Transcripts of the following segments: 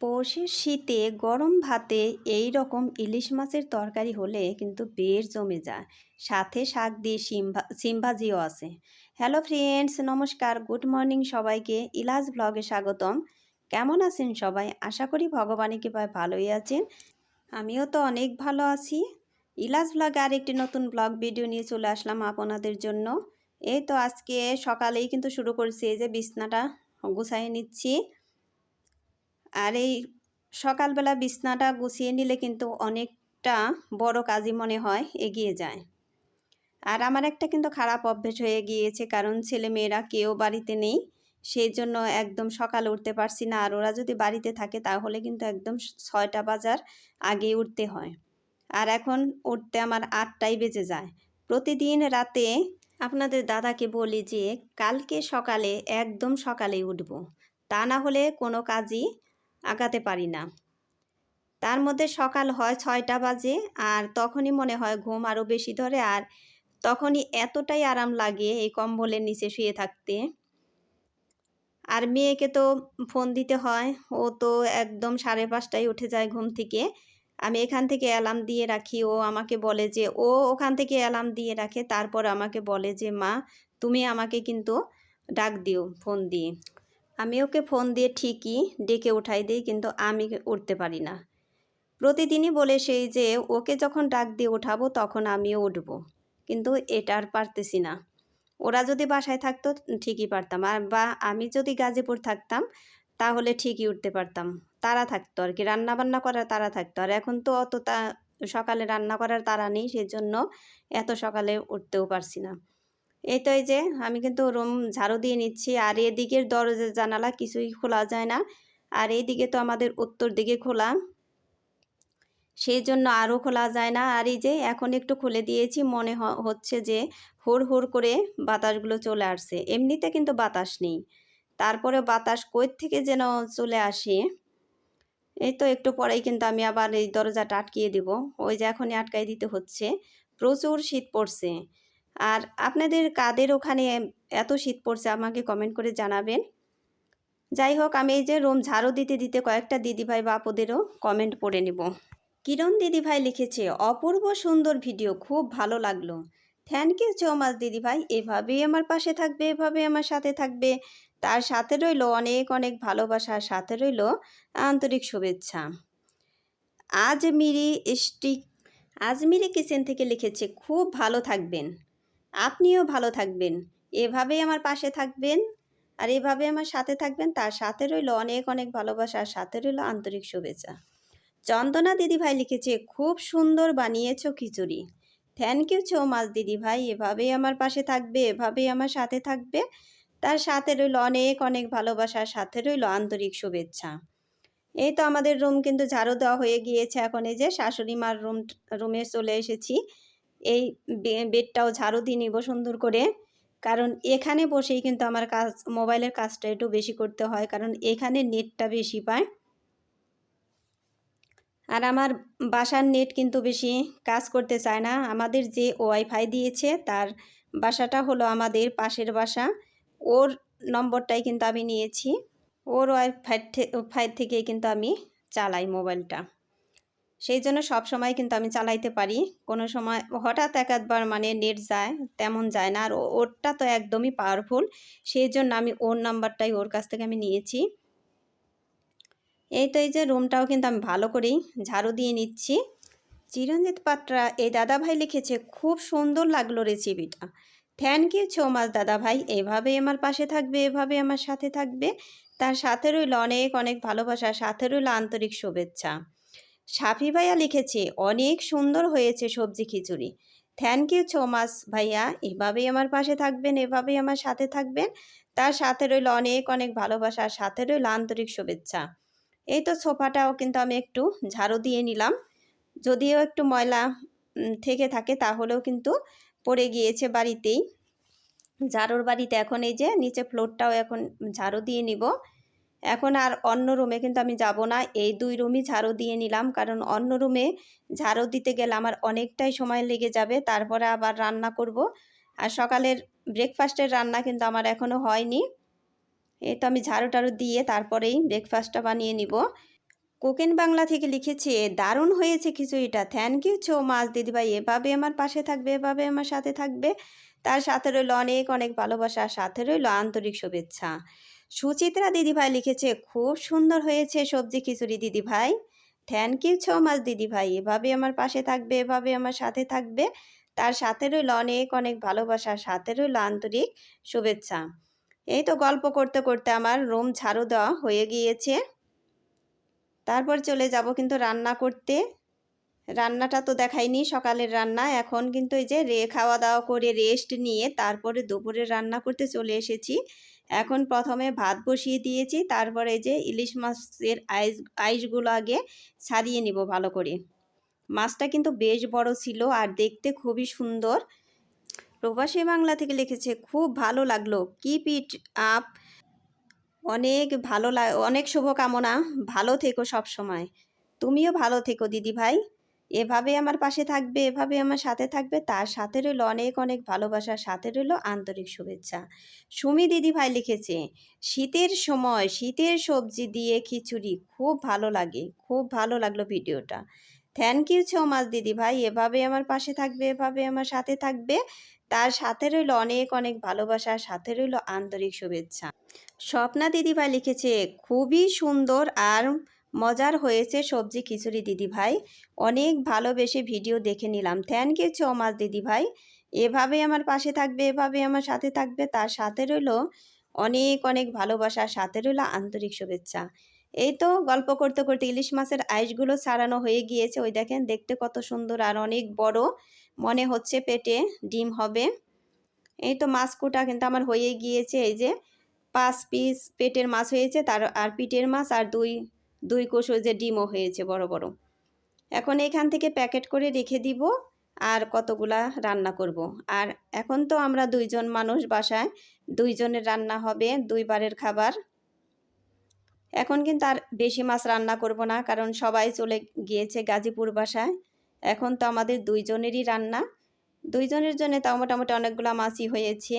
পৌষের শীতে গরম ভাতে এই রকম ইলিশ মাছের তরকারি হলে কিন্তু বেশ জমে যায়। সাথে শাক দিয়ে সিমভা সিমভাজিও আছে। হ্যালো ফ্রেন্ডস, নমস্কার। গুড মর্নিং সবাইকে। ইলাজ ব্লগে স্বাগতম। কেমন আছেন সবাই? আশা করি ভগবানের কৃপায় ভালোই আছেন। আমিও তো অনেক ভালো আছি। ইলাজ ব্লগে আরেকটি নতুন ব্লগ ভিডিও নিয়ে চলে আসলাম আপনাদের জন্য। এই তো আজকে সকালেই কিন্তু শুরু করছি, এই যে বিছনাটা গুছাই নিচ্ছি। আর এই সকালবেলা বিছনাটা গুছিয়ে নিলে কিন্তু অনেকটা বড় কাজই মনে হয়, এগিয়ে যায়। আর আমার একটা কিন্তু খারাপ অভ্যেস হয়ে গিয়েছে, কারণ ছেলে মেয়েরা কেউ বাড়িতে নেই, সেই জন্য একদম সকালে উঠতে পারছি না। আর ওরা যদি বাড়িতে থাকে তাহলে কিন্তু একদম ছয়টা বাজার আগেই উঠতে হয়। আর এখন উঠতে আমার আটটাই বেজে যায়। প্রতিদিন রাতে আপনাদের দাদাকে বলি যে, কালকে সকালে, একদম সকালে উঠব। তা না হলে কোনো কাজই আগাতে পারি না। তার মধ্যে সকাল হয় ছয়টা বাজে আর তখনই মনে হয় ঘুম আরও বেশি ধরে আর তখনই এতটাই আরাম লাগে এই কম্বলের নিচে শুয়ে থাকতে। আর মেয়েকে তো ফোন দিতে হয়, ও তো একদম সাড়ে পাঁচটায় উঠে যায় ঘুম থেকে। আমি এখান থেকে অ্যালার্ম দিয়ে রাখি, ও আমাকে বলে যে, ও ওখান থেকে অ্যালার্ম দিয়ে রাখে, তারপর আমাকে বলে যে, মা, তুমি আমাকে কিন্তু ডাক দিও, ফোন দিয়ে। আমি ওকে ফোন দিয়ে ঠিকই ডেকে উঠাই দিই, কিন্তু আমি উঠতে পারি না। প্রতিদিনই বলে সেই যে, ওকে যখন ডাক দিয়ে ওঠাবো তখন আমিও উঠবো। কিন্তু এটা আর পারতেছি না। ওরা যদি বাসায় থাকতো, ঠিকই পারতাম। আর বা আমি যদি গাজীপুর থাকতাম, তাহলে ঠিকই উঠতে পারতাম। তারা থাকতো আর কি রান্না বান্না করার তারা থাকতো। আর এখন তো অত তা, সকালে রান্না করার তারা নেই, সেজন্য এত সকালে উঠতেও পারছি না। এই তো এই যে আমি কিন্তু রুম ঝাড়ু দিয়ে নিচ্ছি। আর এদিকের দরজা জানালা কিছুই খোলা যায় না। আর এইদিকে তো আমাদের উত্তর দিকে খোলা। সেই জন্য আরও খোলা যায় না। আর এই যে এখন একটু খুলে দিয়েছি, মনে হচ্ছে যে হুড় হুড় করে বাতাসগুলো চলে আসছে। এমনিতে কিন্তু বাতাস নেই। তারপরে বাতাস কই থেকে যেন চলে আসে? এই তো একটু পরেই কিন্তু আমি আবার এই দরজাটা আটকিয়ে দিব। ওই যে এখনই আটকাই দিতে হচ্ছে। প্রচুর শীত পড়ছে। আর আপনাদের কাদের ওখানে এত শীত পড়ছে আমাকে কমেন্ট করে জানাবেন। যাই হোক, আমি এই যে রুম ঝাড়ু দিতে দিতে কয়েকটা দিদিভাই বা আপুদেরও কমেন্ট পড়ে নেব। কিরণ দিদিভাই লিখেছে, অপূর্ব সুন্দর ভিডিও খুব ভালো লাগল। থ্যাংক ইউ সো মাচ দিদিভাই। এভাবেই আমার পাশে থাকবে এভাবে আমার সাথে থাকবে। তার সাথে রইল অনেক অনেক ভালোবাসার সাথে রইল আন্তরিক শুভেচ্ছা। আজ মিরি স্টিক আজমিরি কিচেন থেকে লিখেছে, খুব ভালো থাকবেন। আপনিও ভালো থাকবেন। এভাবেই আমার পাশে থাকবেন আর এভাবে আমার সাথে থাকবেন, তার সাথে রইল অনেক অনেক ভালোবাসার সাথে রইল আন্তরিক শুভেচ্ছা। চন্দনা দিদিভাই লিখেছে, খুব সুন্দর বানিয়েছো খিচুড়ি। থ্যাংক ইউ সো মাচ দিদিভাই। এভাবেই আমার পাশে থাকবে, এভাবেই আমার সাথে থাকবে। তার সাথে রইল অনেক অনেক ভালোবাসার সাথে রইল আন্তরিক শুভেচ্ছা। এই তো আমাদের রুম কিন্তু ঝাড়ু দেওয়া হয়ে গিয়েছে। এখন এই যে শাশুড়ি মার রুম রুমে চলে এসেছি। এই বেডটাও ঝাড়ু দিয়ে নিব সুন্দর করে। কারণ এখানে বসেই কিন্তু আমার কাজ, মোবাইলের কাজটা একটু বেশি করতে হয়, কারণ এখানে নেটটা বেশি পায়। আর আমার বাসার নেট কিন্তু বেশি কাজ করতে চায় না। আমাদের যে ওয়াইফাই দিয়েছে, তার বাসাটা হলো আমাদের পাশের বাসা। ওর নম্বরটাই কিন্তু আমি নিয়েছি। ওর ওয়াইফাই ফাই থেকেই কিন্তু আমি চালাই মোবাইলটা। সেই জন্য সব সময় কিন্তু আমি চালাইতে পারি। কোনো সময় হঠাৎ এক একবার মানে নেট যায়, তেমন যায় না। আর ওরটা তো একদমই পাওয়ারফুল সেই জন্য আমি ওর নাম্বারটাই ওর কাছ থেকে আমি নিয়েছি। এই তো এই যে রুমটাও কিন্তু আমি ভালো করেই ঝাড়ু দিয়ে নিচ্ছি। চিরঞ্জিত পাত্রা, এই দাদাভাই লিখেছে, খুব সুন্দর লাগল রেসিপিটা থ্যাংক ইউ সো মাচ দাদাভাই। এভাবে আমার পাশে থাকবে এভাবে আমার সাথে থাকবে। তার সাথে রইল অনেক অনেক ভালোবাসা। সাথে রইল আন্তরিক শুভেচ্ছা। সাফি ভাইয়া লিখেছে, অনেক সুন্দর হয়েছে সবজি খিচুড়ি। থ্যাংক ইউ সো মাচ ভাইয়া। এভাবেই আমার পাশে থাকবেন, এভাবেই আমার সাথে থাকবেন। তার সাথে রইল অনেক অনেক ভালোবাসা সাথে রইল আন্তরিক শুভেচ্ছা। এই তো সোফাটাও কিন্তু আমি একটু ঝাড়ু দিয়ে নিলাম। যদিও একটু ময়লা থেকে থাকে, তাহলেও কিন্তু পড়ে গিয়েছে বাড়িতেই। ঝাড়ুর বাড়িতে এখন এই যে, নিচে ফ্লোরটাও এখন ঝাড়ু দিয়ে নিব। এখন আর অন্য রুমে কিন্তু আমি যাব না। এই দুই রুমই ঝাড়ু দিয়ে নিলাম, কারণ অন্য রুমে ঝাড়ু দিতে গেলে আমার অনেকটাই সময় লেগে যাবে। তারপরে আবার রান্না করব। আর সকালের ব্রেকফাস্টের রান্না কিন্তু আমার এখনও হয়নি। এই তো আমি ঝাড়ু টাড়ু দিয়ে তারপরেই ব্রেকফাস্টটা বানিয়ে নিব। কোকেন বাংলা থেকে লিখেছে, দারুণ হয়েছে খিচুড়িটা। থ্যাংক ইউ সো মাচ দিদিভাই। এভাবে আমার পাশে থাকবে, এভাবে আমার সাথে থাকবে। তার সাথে রইল অনেক অনেক ভালোবাসা, সাথে রইল আন্তরিক শুভেচ্ছা। সুচিত্রা দিদিভাই লিখেছে, খুব সুন্দর হয়েছে সবজি খিচুড়ি দিদিভাই। থ্যাংক ইউ সো মাচ দিদিভাই। এভাবে আমার পাশে থাকবে, এভাবে আমার সাথে থাকবে। তার সাথে রইল অনেক অনেক ভালোবাসা সাথে রইল আন্তরিক শুভেচ্ছা। এই তো গল্প করতে করতে আমার রুম ঝাড়ু দেওয়া হয়ে গিয়েছে। তারপর চলে যাব কিন্তু রান্না করতে। রান্নাটা তো দেখাইনি সকালের রান্না। এখন কিন্তু এই যে রে খাওয়া দাওয়া করে রেস্ট নিয়ে তারপরে দুপুরে রান্না করতে চলে এসেছি। এখন প্রথমে ভাত বসিয়ে দিয়েছি, তারপরে যে ইলিশ মাছের আইস, আইসগুলো আগে ছাড়িয়ে নিব ভালো করে। মাছটা কিন্তু বেশ বড় ছিল আর দেখতে খুবই সুন্দর। প্রবাসী বাংলা থেকে লিখেছে, খুব ভালো লাগল। কিপ ইট আপ অনেক ভালো অনেক শুভকামনা। ভালো থেকো সব সময় তুমিও ভালো থেকো দিদি ভাই এভাবে আমার পাশে থাকবে, এভাবে আমার সাথে থাকবে, তার সাথে রইল অনেক অনেক ভালোবাসা সাথে রইল আন্তরিক শুভেচ্ছা। সুমি দিদি ভাই লিখেছে, শীতের সময় শীতের সবজি দিয়ে খিচুড়ি, খুব ভালো লাগে, খুব ভালো লাগল ভিডিওটা। থ্যাংক ইউ সো মাচ দিদি ভাই এভাবে আমার পাশে থাকবে, এভাবে আমার সাথে থাকবে, তার সাথে রইল অনেক অনেক ভালোবাসা সাথে রইল আন্তরিক শুভেচ্ছা। স্বপ্না দিদিভাই লিখেছে, খুবই সুন্দর আর মজার হয়েছে সবজি খিচুড়ি দিদিভাই অনেক ভালোবেসে ভিডিও দেখে নিলাম। থ্যাংক ইউ সো মাচ দিদিভাই এভাবে আমার পাশে থাকবে, এভাবে আমার সাথে থাকবে, তার সাথে রইল অনেক অনেক ভালোবাসা, সাথে রইল আন্তরিক শুভেচ্ছা। এই তো গল্প করতে করতে ইলিশ মাছের আইসগুলো ছাড়ানো হয়ে গিয়েছে। ওই দেখেন, দেখতে কত সুন্দর আর অনেক বড়। মনে হচ্ছে পেটে ডিম হবে। এই তো মাছ কুটা কিন্তু আমার হয়ে গিয়েছে। এই যে পাঁচ পিস পেটের মাছ হয়েছে, তার আর পিটের মাছ আর দুই দুই কোষ ওই যে ডিমও হয়েছে বড় বড়। এখন এখান থেকে প্যাকেট করে রেখে দিব আর কতগুলা রান্না করব। আর এখন তো আমরা দুইজন মানুষ বাসায়, দুইজনের রান্না হবে, দুইবারের খাবার। এখন কিন্তু আর বেশি মাছ রান্না করব না, কারণ সবাই চলে গিয়েছে গাজীপুর বাসায়। এখন তো আমাদের দুইজনেরই রান্না। দুইজনের জন্য তাও মোটামুটি অনেকগুলো মাছই হয়েছে।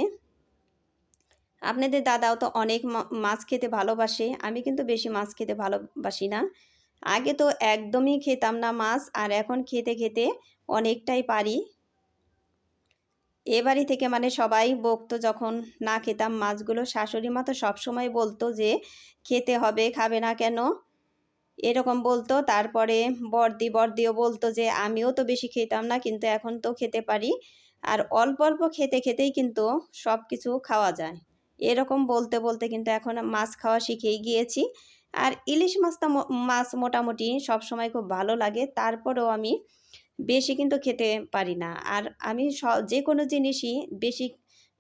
আপনাদের দাদাও তো অনেক মাছ খেতে ভালোবাসে, আমি কিন্তু বেশি মাছ খেতে ভালোবাসি না। আগে তো একদমই খেতাম না মাছ, আর এখন খেতে খেতে অনেকটাই পারি। এ বাড়ি থেকে মানে সবাই বকতো যখন না খেতাম মাছগুলো, শাশুড়ি মা তো সবসময় বলতো যে, খেতে হবে, খাবে না কেন? এরকম বলতো। তারপরে বর্দি বর্দিও বলতো যে, আমিও তো বেশি খেতাম না, কিন্তু এখন তো খেতে পারি। আর অল্প অল্প খেতে খেতেই কিন্তু সব কিছু খাওয়া যায়। এরকম বলতে বলতে কিন্তু এখন মাছ খাওয়া শিখেই গিয়েছি। আর ইলিশ মাছটা মাছ মোটামুটি সব সময় খুব ভালো লাগে, তারপরেও আমি বেশি কিন্তু খেতে পারি না। আর আমি যে কোনো জিনিসই বেশি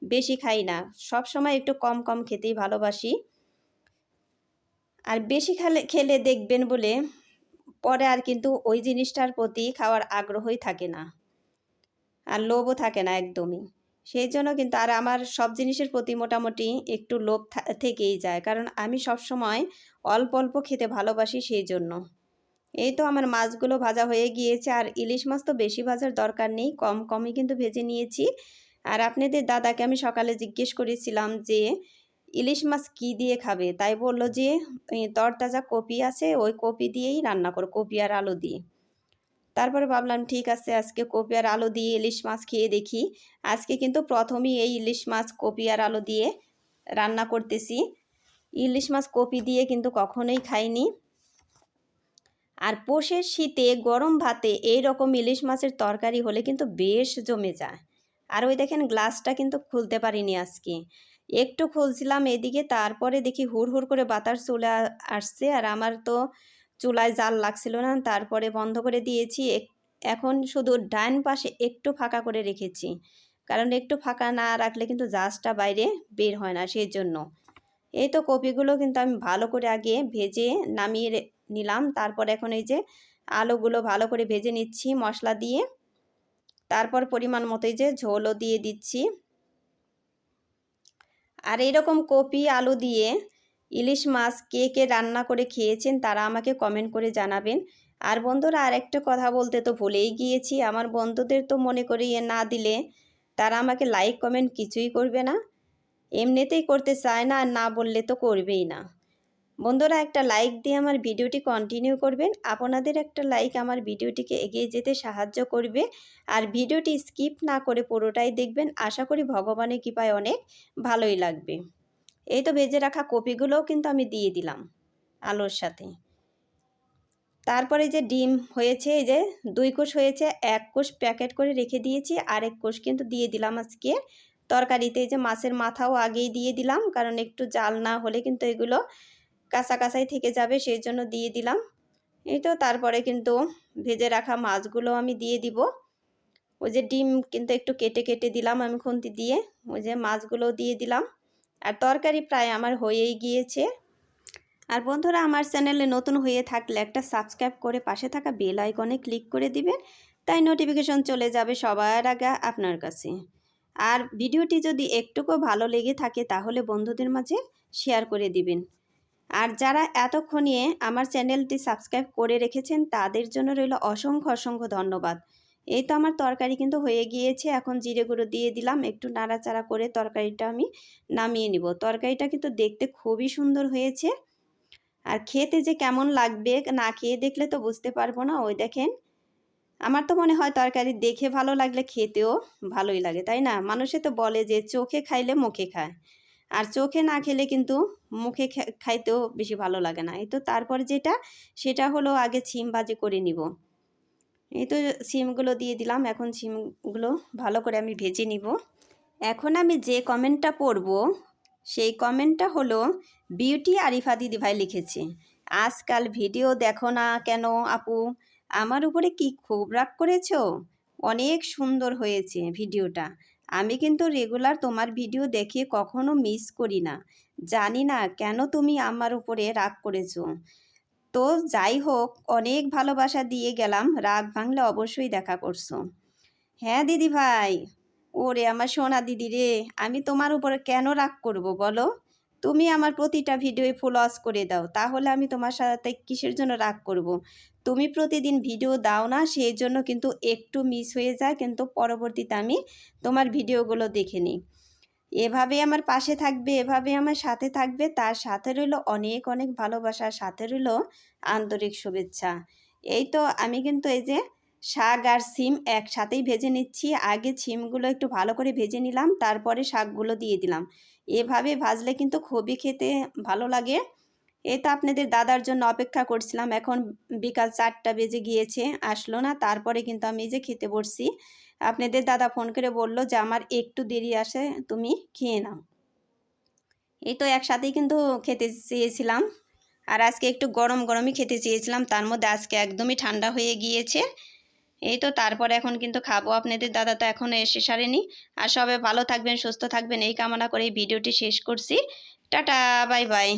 বেশি খাই না, সব সময় একটু কম কম খেতেই ভালোবাসি। আর বেশি খেলে খেলে দেখবেন বলে পরে আর কিন্তু ওই জিনিসটার প্রতি খাওয়ার আগ্রহই থাকে না। আর লোভও থাকে না একদমই। সেই জন্য কিন্তু আর আমার সব জিনিসের প্রতি মোটামুটি একটু লোভ থেকেই যায়। কারণ আমি সব সময় অল্প অল্প খেতে ভালোবাসি সেই জন্য। এই তো আমার মাছগুলো ভাজা হয়ে গিয়েছে আর ইলিশ মাছ তো বেশি ভাজার দরকার নেই, কম, কমই কিন্তু ভেজে নিয়েছি। আর আপনাদের দাদাকে আমি সকালে জিজ্ঞেস করেছিলাম যে, ইলিশ মাছ কি দিয়ে খাবে? তাই বলল যে তরতাজা কপি আছে, ওই কপি দিয়েই রান্না করো, কপি আর আলু দিয়ে। তারপরে ভাবলাম, ঠিক আছে, আজকে কপি আর আলু দিয়ে ইলিশ মাছ খেয়ে দেখি। আজকে কিন্তু প্রথমেই এই ইলিশ মাছ, কপি আর আলু দিয়ে রান্না করতেছি। ইলিশ মাছ কপি দিয়ে কিন্তু কখনোই খাইনি। আর পোষের শীতে গরম ভাতে এই রকম ইলিশ মাছের তরকারি হলে কিন্তু বেশ জমে যায়। আর ওই দেখেন, গ্লাসটা কিন্তু খুলতে পারিনি আজকে। একটু খুলছিলাম এদিকে, তারপরে দেখি হুড় হুড় করে বাতাস চলে আসছে। আর আমার তো চুলায় জাল লাগছিল না, তারপরে বন্ধ করে দিয়েছি। এখন শুধু ডাইন পাশে একটু ফাঁকা করে রেখেছি। কারণ একটু ফাঁকা না রাখলে কিন্তু জাজটা বাইরে বের হয় না সেই জন্য এই তো কপিগুলো কিন্তু আমি ভালো করে আগে ভেজে নামিয়ে নিলাম। তারপর এখন এই যে আলুগুলো ভালো করে ভেজে নিচ্ছি মশলা দিয়ে। তারপর পরিমাণ মতোই যে ঝোলও দিয়ে দিচ্ছি। আর এরকম কপি আলু দিয়ে ইলিশ মাছ কে কে রান্না করে খেয়েছেন তারা আমাকে কমেন্ট করে জানাবেন। আর বন্ধুরা আর একটা কথা বলতে তো ভুলেই গিয়েছি। আমার বন্ধুদের তো মনে করিয়ে না দিলে তারা আমাকে লাইক কমেন্ট কিছুই করবে না। এমনিতেই করতে চায় না, আর না বললে তো করবেই না। বন্ধুরা, একটা লাইক দিয়ে আমার ভিডিওটি কন্টিনিউ করবেন। আপনাদের একটা লাইক আমার ভিডিওটিকে এগিয়ে যেতে সাহায্য করবে। আর ভিডিওটি স্কিপ না করে পুরোটাই দেখবেন। আশা করি ভগবানের কৃপায় অনেক ভালোই লাগবে। এই তো ভেজে রাখা কপিগুলোও কিন্তু আমি দিয়ে দিলাম আলুর সাথে। তারপরে যে ডিম হয়েছে, এই যে দুই কোষ হয়েছে, এক কোষ প্যাকেট করে রেখে দিয়েছি, আরেক কোষ কিন্তু দিয়ে দিলাম আজকে। তরকারিতে যে মাছের মাথাও আগেই দিয়ে দিলাম, কারণ একটু জাল না হলে কিন্তু এগুলো কাঁচা কাঁচাই থেকে যাবে সেই জন্য দিয়ে দিলাম। এই তো তারপরে কিন্তু ভেজে রাখা মাছগুলো আমি দিয়ে দিব। ওই যে ডিম কিন্তু একটু কেটে কেটে দিলাম আমি খুন্তি দিয়ে, ওই যে মাছগুলো দিয়ে দিলাম। আর তরকারি প্রায় আমার হয়েই গিয়েছে। আর বন্ধুরা, আমার চ্যানেলে নতুন হয়ে থাকলে একটা সাবস্ক্রাইব করে পাশে থাকা বেল আইকনে ক্লিক করে দিবেন, তাই নোটিফিকেশন চলে যাবে সবার আগে আপনার কাছে। আর ভিডিওটি যদি একটুকু ভালো লেগে থাকে, তাহলে বন্ধুদের মাঝে শেয়ার করে দিবেন। আর যারা এতক্ষণে আমার চ্যানেলটি সাবস্ক্রাইব করে রেখেছেন, তাদের জন্য রইল অসংখ্য অসংখ্য ধন্যবাদ। এই তো আমার তরকারি কিন্তু হয়ে গিয়েছে। এখন জিরে গুঁড়ো দিয়ে দিলাম। একটু নাড়াচাড়া করে তরকারিটা আমি নামিয়ে নিব। তরকারিটা কিন্তু দেখতে খুবই সুন্দর হয়েছে। আর খেতে যে কেমন লাগবে না খেয়ে দেখলে তো বুঝতে পারব না। ওই দেখেন, আমার তো মনে হয় তরকারি দেখে ভালো লাগলে খেতেও ভালোই লাগে, তাই না? মানুষে তো বলে যে চোখে খাইলে মুখে খায়। আর চোখে না খেলে কিন্তু মুখে খাইতেও বেশি ভালো লাগে না। এই তো তারপর যেটা, সেটা হলো আগে ছিম ভাজি করে নিব। এই তো সিমগুলো দিয়ে দিলাম, এখন সিমগুলো ভালো করে আমি ভেজে নিব। এখন আমি যে কমেন্টটা পড়ব, সেই কমেন্টটা হলো, বিউটি আরিফা দিদিভাই লিখেছে, আজকাল ভিডিও দেখো না কেন আপু? আমার উপরে কি খুব রাগ করেছ? অনেক সুন্দর হয়েছে ভিডিওটা। আমি কিন্তু রেগুলার তোমার ভিডিও দেখে কখনো মিস করি না। জানি না কেন তুমি আমার উপরে রাগ করেছ। তো যাই হোক, অনেক ভালোবাসা দিয়ে গেলাম। রাগ ভাঙলে অবশ্যই দেখা করছ। হ্যাঁ দিদি ভাই? ওরে আমার সোনা দিদি রে, আমি তোমার উপরে কেন রাগ করব বলো? তুমি আমার প্রতিটা ভিডিওয়ে ফলোয়াস করে দাও। তাহলে আমি তোমার সাথে কিসের জন্য রাগ করব। তুমি প্রতিদিন ভিডিও দাও না, সেই জন্য কিন্তু একটু মিস হয়ে যায়, কিন্তু পরবর্তীতে আমি তোমার ভিডিওগুলো দেখে নিই। এভাবে আমার পাশে থাকবে, এভাবে আমার সাথে থাকবে, তার সাথে রইল অনেক অনেক ভালোবাসার সাথে রইল আন্তরিক শুভেচ্ছা। এই তো আমি কিন্তু এই যে শাক আর সিম একসাথেই ভেজে নিচ্ছি। আগে সিমগুলো একটু ভালো করে ভেজে নিলাম, তারপরে শাকগুলো দিয়ে দিলাম। এভাবে ভাজলে কিন্তু খুবই খেতে ভালো লাগে। এ তো আপনাদের দাদার জন্য অপেক্ষা করছিলাম, এখন বিকাল চারটা বেজে গিয়েছে, আসলো না, তারপরে কিন্তু আমি যে খেতে বসছি। আপনাদের দাদা ফোন করে বলল যে, আমার একটু দেরি আসে, তুমি খেয়ে নাও। এই তো একসাথেই কিন্তু খেতে চেয়েছিলাম। আর আজকে একটু গরম গরমই খেতে চেয়েছিলাম, তার মধ্যে আজকে একদমই ঠান্ডা হয়ে গিয়েছে। এই তো তারপর এখন কিন্তু খাব। আপনাদের দাদা তো এখনও এসে সারেনি। আর সবাই ভালো থাকবেন, সুস্থ থাকবেন, এই কামনা করে এই ভিডিওটি শেষ করছি। Tata, bye bye.